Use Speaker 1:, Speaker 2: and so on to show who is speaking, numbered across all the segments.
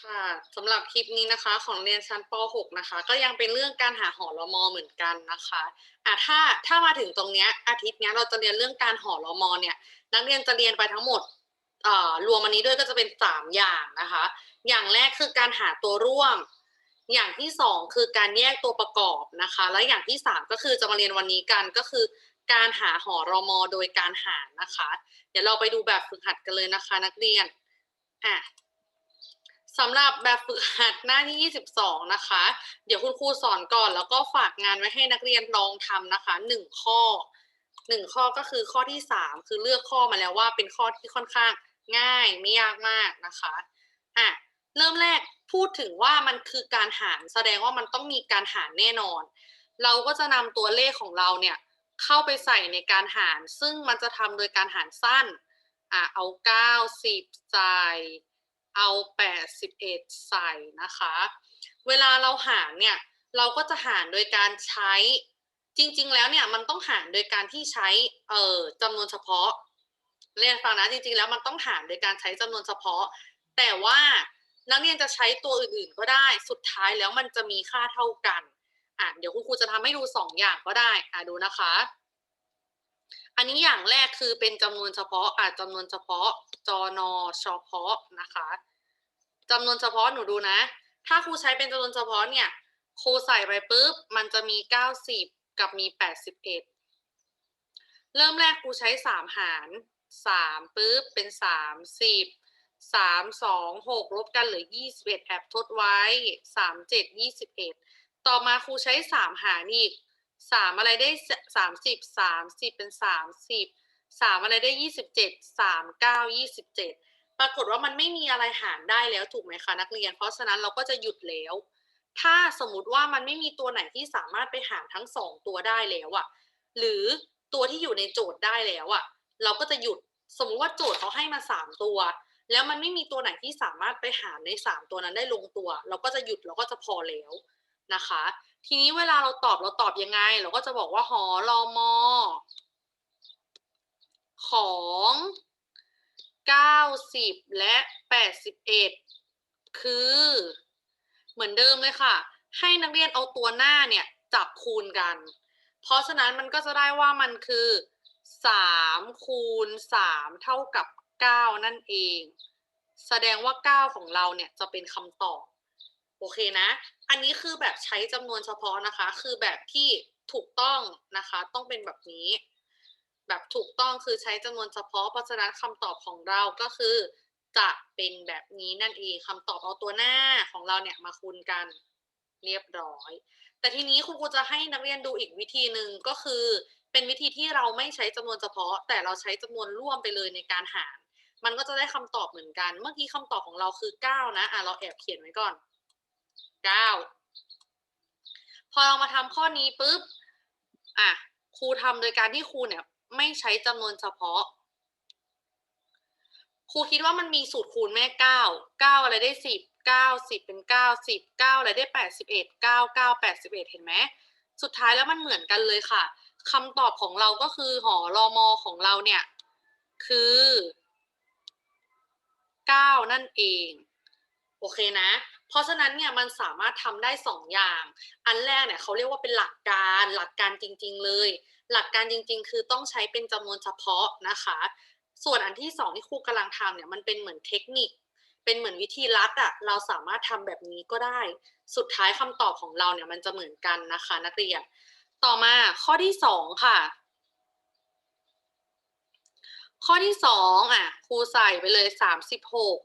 Speaker 1: ค่ะสำหรับคลิปนี้นะคะ ของเรียนชั้นป .6 นะคะ ก็ยังเป็นเรื่องการหาหอรมอเหมือนกันนะคะอะถ้าถ้ามาถึงตรงเนี้ยอาทิตย์เนี้ยเราจะเรียนเรื่องการหอรมอเนี่ย นักเรียนจะเรียนไปทั้งหมดเอ่อรวมอันนี้ด้วยก็จะเป็นสามอย่างนะคะ อย่างแรกคือการหาตัวร่วม อย่างที่สองคือการแยกตัวประกอบนะคะ และอย่างที่สามก็คือจะมาเรียนวันนี้กันก็คือ การหาหอรมอโดยการหารนะคะ เดี๋ยวเราไปดูแบบฝึกหัดกันเลยนะคะ นักเรียนอะ สำหรับแบบฝึกหัดหน้าที่ 22 นะคะ เดี๋ยวคุณครูสอนก่อน แล้วก็ฝากงานไว้ให้นักเรียนลองทำนะคะ 1 ข้อ 1 ข้อก็คือข้อที่ 3 คือเลือกข้อมาแล้วว่าเป็นข้อที่ค่อนข้างง่ายไม่ยากมากนะคะอะเริ่มแรกพูดถึงว่ามันคือการหารแสดงว่ามันต้องมีการหารแน่นอน เราก็จะนำตัวเลขของเราเนี่ยเข้าไปใส่ในการหาร ซึ่งมันจะทำโดยการหารสั้นอะเอา 90ใส่ เอา 81 ใส่นะคะ เวลาเราหารเนี่ย เราก็จะหารโดยการใช้ จริงๆ แล้วเนี่ยมันต้องหารโดยการที่ใช้เอ่อจำนวนเฉพาะ เรียนฟังนะจริงๆ แล้วมันต้องหารโดยการใช้จำนวนเฉพาะ แต่ว่านักเรียนจะใช้ตัวอื่นๆ ก็ได้ สุดท้ายแล้วมันจะมีค่าเท่ากัน อะเดี๋ยวคุณครูจะทำให้ดูสองอย่างก็ได้ อะดูนะคะ อันนี้อย่างแรกคือเป็นจำนวนเฉพาะอาจจำนวนเฉพาะ จน เฉพาะนะคะ จำนวนเฉพาะหนูดูนะ ถ้าครูใช้เป็นจำนวนเฉพาะเนี่ยครูใส่ไปปุ๊บมันจะมี90กับมี81เริ่มแรกครูใช้3หาร3ปุ๊บเป็น30 3 2 6ลบกันเหลือ21แอบทดไว้3 7 21ต่อมาครูใช้3หารอีกสามอะไรได้สามสิบสามสิบเป็นสามสิบสามอะไรได้ยี่สิบเจ็ดสามเก้ายี่สิบเจ็ด รากฏว่ามันไม่มีอะไรหารได้แล้วถูกไหมคะนักเรียน เพราะฉะนั้นเราก็จะหยุดแล้ว ถ้าสมมติว่ามันไม่มีตัวไหนที่สามารถไปหารทั้งสองตัวได้แล้วอะหรือตัวที่อยู่ในโจทย์ได้แล้วอะเราก็จะหยุดสมมุติว่าโจทย์เขาให้มาสามตัว แล้วมันไม่มีตัวไหนที่สามารถไปหารในสามตัวนั้นได้ลงตัว เราก็จะหยุดเราก็จะพอแล้วนะคะ ทีนี้เวลาเราตอบเราตอบยังไง เราก็จะบอกว่าหอรอมอของ 90 และ 81 คือ เหมือนเดิมเลยค่ะ ให้นักเรียนเอาตัวหน้าเนี่ย จับคูณกัน เพราะฉะนั้นมันก็จะได้ว่ามันคือ3คูณ3เท่ากับ 9 นั่นเอง แสดงว่า 9 ของเราเนี่ยจะเป็นคำตอบ โอเคนะ อันนี้คือแบบใช้จำนวนเฉพาะนะคะ คือแบบที่ถูกต้องนะคะ ต้องเป็นแบบนี้ แบบถูกต้องคือใช้จำนวนเฉพาะ เพราะฉะนั้นคำตอบของเราก็คือ จะเป็นแบบนี้นั่นเองคำตอบเอาตัวหน้าของเราเนี่ยมาคูณกันเรียบร้อย แต่ทีนี้คุณครูจะให้นักเรียนดูอีกวิธีหนึ่งก็คือ เป็นวิธีที่เราไม่ใช้จำนวนเฉพาะ แต่เราใช้จำนวนร่วมไปเลยในการหาร มันก็จะได้คำตอบเหมือนกัน เมื่อกี้คำตอบของเราคือ 9 นะอะเราแอบเขียนไว้ก่อน 9 พอเรามาทำข้อนี้ปุ๊บอะครูทำโดยการที่ครูเนี่ย ไม่ใช้จำนวนเฉพาะ ครูคิดว่ามันมีสูตรคูณแม่9 9อะไรได้10 9 10เป็น9 10 9อะไรได้81 9 9 81เห็นไหมสุดท้ายแล้วมันเหมือนกันเลยค่ะคำตอบของเราก็คือหอรอมอของเราเนี่ย คือ 9 นั่นเอง โอเคนะ เพราะฉะนั้นเนี่ยมันสามารถทำได้สองอย่าง อันแรกเนี่ยเขาเรียกว่าเป็นหลักการหลักการจริง ๆ เลย หลักการจริง ๆ คือต้องใช้เป็นจำนวนเฉพาะนะคะ ส่วนอันที่สองที่ครูกำลังทำเนี่ยมันเป็นเหมือนเทคนิค เป็นเหมือนวิธีลัดอะเราสามารถทำแบบนี้ก็ได้ สุดท้ายคำตอบของเราเนี่ยมันจะเหมือนกันนะคะ นักเรียน ต่อมาข้อที่สองค่ะข้อที่สองอะครูใส่ไปเลยสามสิบหก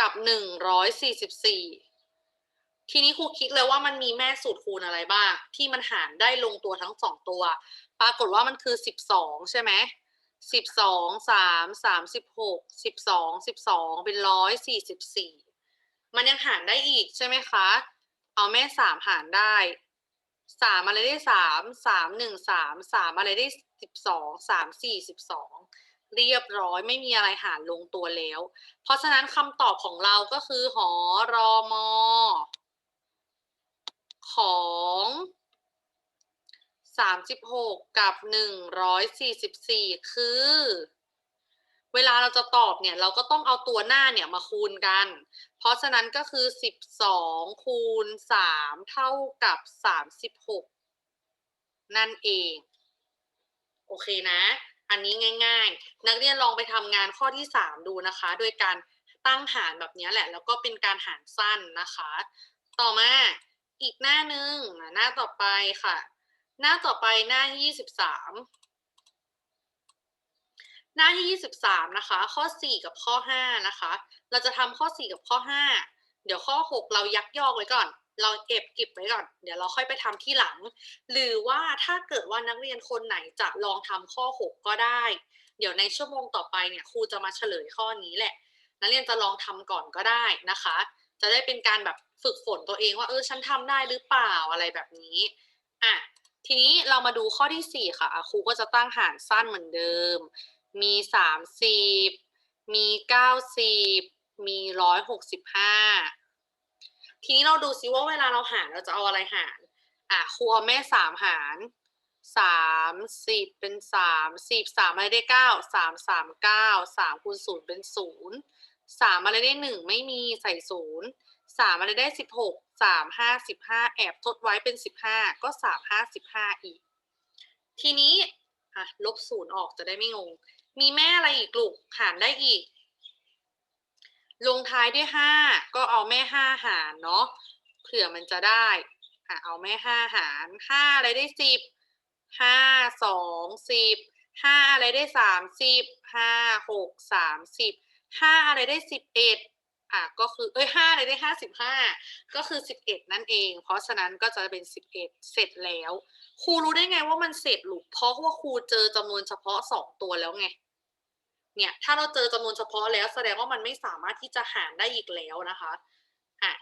Speaker 1: กับหนึ่งร้อยสี่สิบสี่ทีนี้ครูคิดเลยว่ามันมีแม่สูตรคูณอะไรบ้าง ที่มันหารได้ลงตัวทั้งสองตัว ปรากฏว่ามันคือสิบสองใช่ไหมสิบสองสามสามสิบหกสิบสองสิบสองเป็นร้อยสี่สิบสี่มันยังหารได้อีกใช่ไหมคะ เอาแม่สามหารได้สามอะไรได้สามสามหนึ่งสามสามอะไรได้สิบสองสามสี่สิบสอง เรียบร้อยไม่มีอะไรหารลงตัวแล้ว เพราะฉะนั้นคำตอบของเราก็คือ หอรอมอของ36กับ144คือ เวลาเราจะตอบเนี่ย เราก็ต้องเอาตัวหน้าเนี่ยมาคูณกัน เพราะฉะนั้นก็คือ12คูณ3เท่ากับ36นั่นเอง โอเคนะ อันนี้ง่าย ๆ นักเรียนลองไปทำงานข้อที่ 3 ดูนะคะ โดยการตั้งหารแบบนี้แหละ แล้วก็เป็นการหารสั้นนะคะ ต่อมาอีกหน้าหนึ่งหน้าต่อไปค่ะ หน้าต่อไปหน้าที่ 23 หน้าที่ 23 นะคะ ข้อ 4 กับข้อ 5 นะคะ เราจะทำข้อ 4 กับข้อ 5 เดี๋ยวข้อ 6 เรายักยอกไว้ก่อน เราเก็บเก็บไว้ก่อน เดี๋ยวเราค่อยไปทำที่หลัง หรือว่าถ้าเกิดว่านักเรียนคนไหนจะลองทำข้อ 6 ก็ได้ เดี๋ยวในชั่วโมงต่อไปเนี่ยครูจะมาเฉลยข้อนี้แหละ นักเรียนจะลองทำก่อนก็ได้นะคะ จะได้เป็นการแบบฝึกฝนตัวเองว่าเออฉันทำได้หรือเปล่าอะไรแบบนี้อะทีนี้เรามาดูข้อที่ 4 ค่ะครูก็จะตั้งหารสั้นเหมือนเดิม มี 30 มี 90 มี 165 ทีนี้เราดูซิว่าเวลาเราหารเราจะเอาอะไรหาร อะครัวแม่สามหารสามสิบเป็นสามสิบสามอะไรได้เก้าสามสามเก้าสามคูณศูนย์เป็นศูนย์สามอะไรได้หนึ่งไม่มีใส่ศูนย์สามอะไรได้สิบหกสามห้าสิบห้าแอบทดไว้เป็นสิบห้าก็สามห้าสิบห้าอีก ทีนี้อะลบศูนย์ออกจะได้ไม่งง มีแม่อะไรอีกลูกหารได้อีก ลงท้ายด้วย5ก็เอาแม่5หารเนาะเผื่อมันจะได้อะเอาแม่5หาร5อะไรได้10 5 2 10 5องสิบห้าอะไรได้30 5 6 30 5อะไรได้11อะก็คือเอ้ย5อะไรได้55ก็คือ11นั่นเอง เพราะฉะนั้นก็จะเป็น11เอ็ดเสร็จแล้ว ครูรู้ได้ไงว่ามันเสร็จลูกเพราะว่าครูเจอจำนวนเฉพาะ2ตัวแล้วไง เนี่ยถ้าเราเจอจำนวนเฉพาะแล้วแสดงว่ามันไม่สามารถที่จะหารได้อีกแล้วนะคะอะ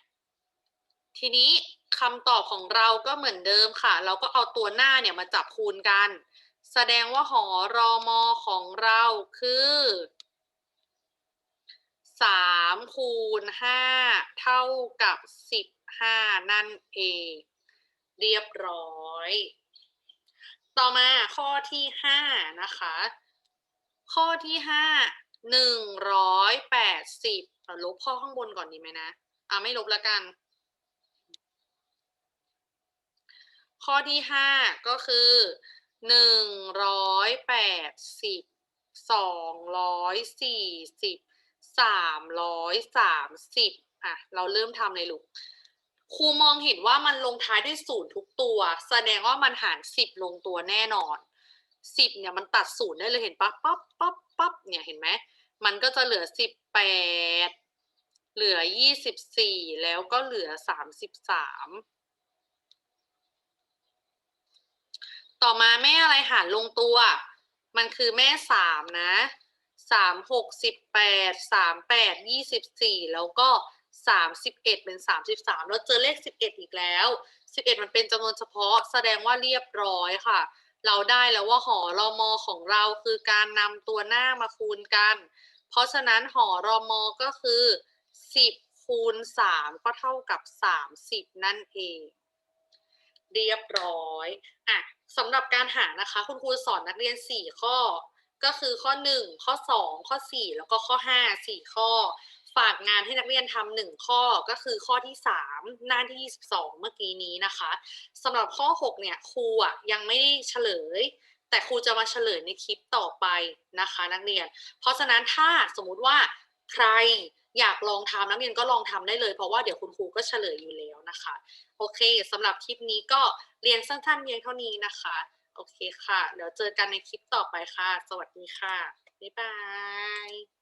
Speaker 1: ทีนี้คำตอบของเราก็เหมือนเดิมค่ะ เราก็เอาตัวหน้าเนี่ยมาจับคูณกัน แสดงว่าหอรอมอของเราคือสามคูณห้าเท่ากับสิบห้านั่นเอง เรียบร้อย ต่อมาข้อที่ห้านะคะ ข้อที่ห้าหนึ่งร้อยแปดสิบลบข้อข้างบนก่อนดีไหมนะอ่าไม่ลบแล้วกัน ข้อที่ห้าก็คือหนึ่งร้อยแปดสิบสองร้อยสี่สิบสามร้อยสามสิบอะเราเริ่มทำเลยลูกครูมองเห็นว่ามันลงท้ายด้วยศูนย์ทุกตัว แสดงว่ามันหารสิบลงตัวแน่นอน สิบเนี่ยมันตัดศูนย์ได้เลยเห็นปะปั๊บปั๊บปั๊บเนี่ยเห็นไหมมันก็จะเหลือสิบแปดเหลือยี่สิบสี่แล้วก็เหลือสามสิบสามต่อมาแม่อะไรหารลงตัว มันคือแม่สามนะสามหกสิบแปดสามแปดยี่สิบสี่แล้วก็สามสิบเอ็ดเป็นสามสิบสามแล้วเจอเลขสิบเอ็ดอีกแล้วสิบเอ็ดมันเป็นจำนวนเฉพาะแสดงว่าเรียบร้อยค่ะ เราได้แล้วว่าหอรอมอของเราคือการนำตัวหน้ามาคูณกัน เพราะฉะนั้นหอรอมอก็คือสิบคูณสามก็เท่ากับสามสิบนั่นเอง เรียบร้อยอะสำหรับการหานะคะ คุณครูสอนนักเรียน 4 ข้อ ก็คือข้อ 1 ข้อ 2 ข้อ 4 แล้วก็ข้อ 5 4 ข้อ ฝากงานให้นักเรียนทำหนึ่งข้อก็คือข้อที่ 3 หน้าที่ 22 เมื่อกี้นี้นะคะสำหรับข้อ 6 เนี่ยครูอะยังไม่ได้เฉลย แต่ครูจะมาเฉลยในคลิปต่อไปนะคะ นักเรียน เพราะฉะนั้นถ้าสมมุติว่าใครอยากลองทำนักเรียนก็ลองทำได้เลย เพราะว่าเดี๋ยวคุณครูก็เฉลยอยู่แล้วนะคะ โอเคสำหรับคลิปนี้ก็เรียนสั้นๆเพียงเท่านี้นะคะ โอเคค่ะ เดี๋ยวเจอกันในคลิปต่อไปค่ะ สวัสดีค่ะ บ๊ายบาย